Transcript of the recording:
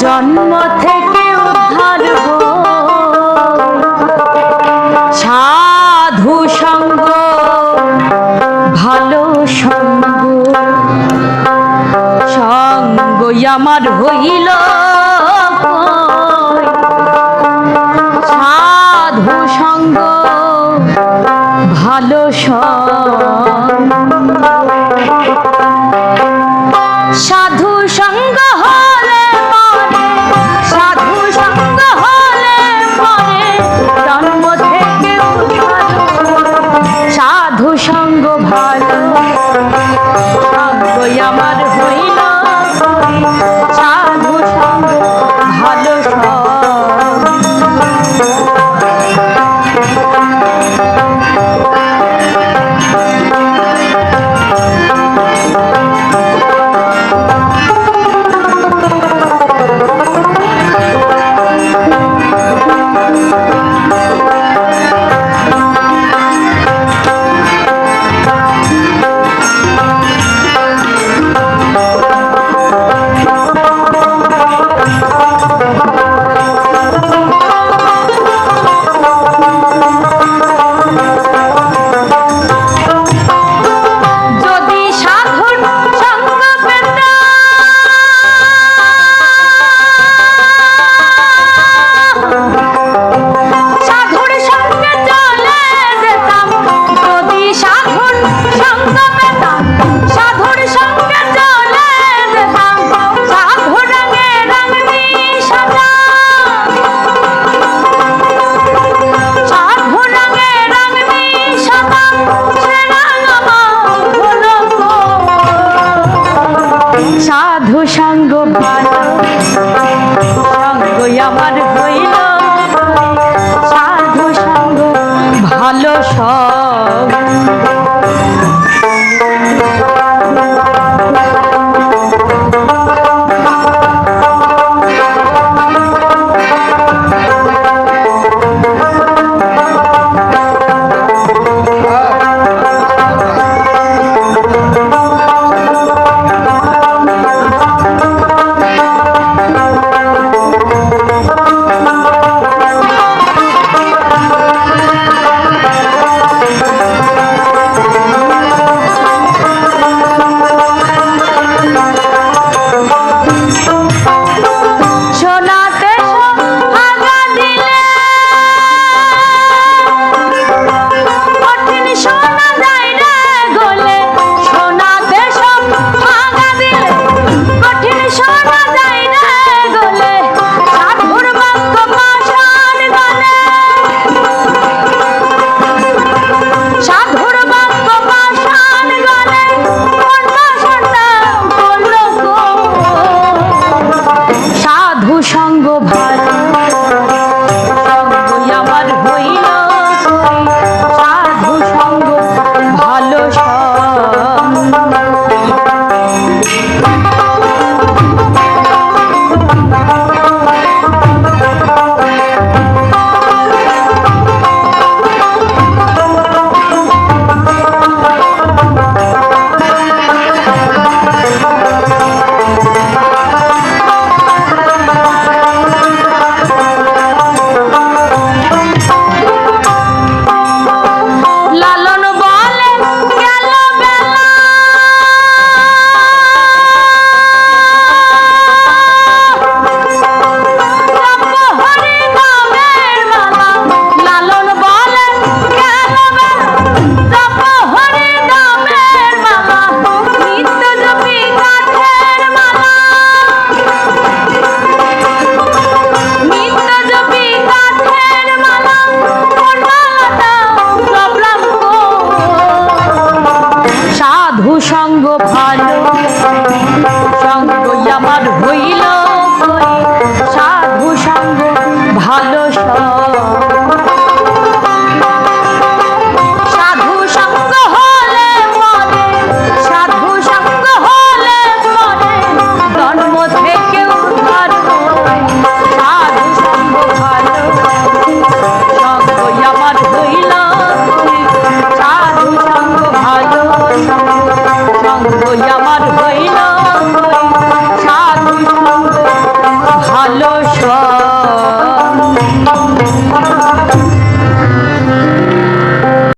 জন্ম থেকে উদ্ধার সাধু সঙ্গ ভালো সঙ্গ সঙ্গ আমার হইল সাধু সঙ্গ ভালো সঙ্গ আমার হইল। আমার হইল সাধু ভালো সঙ্গ।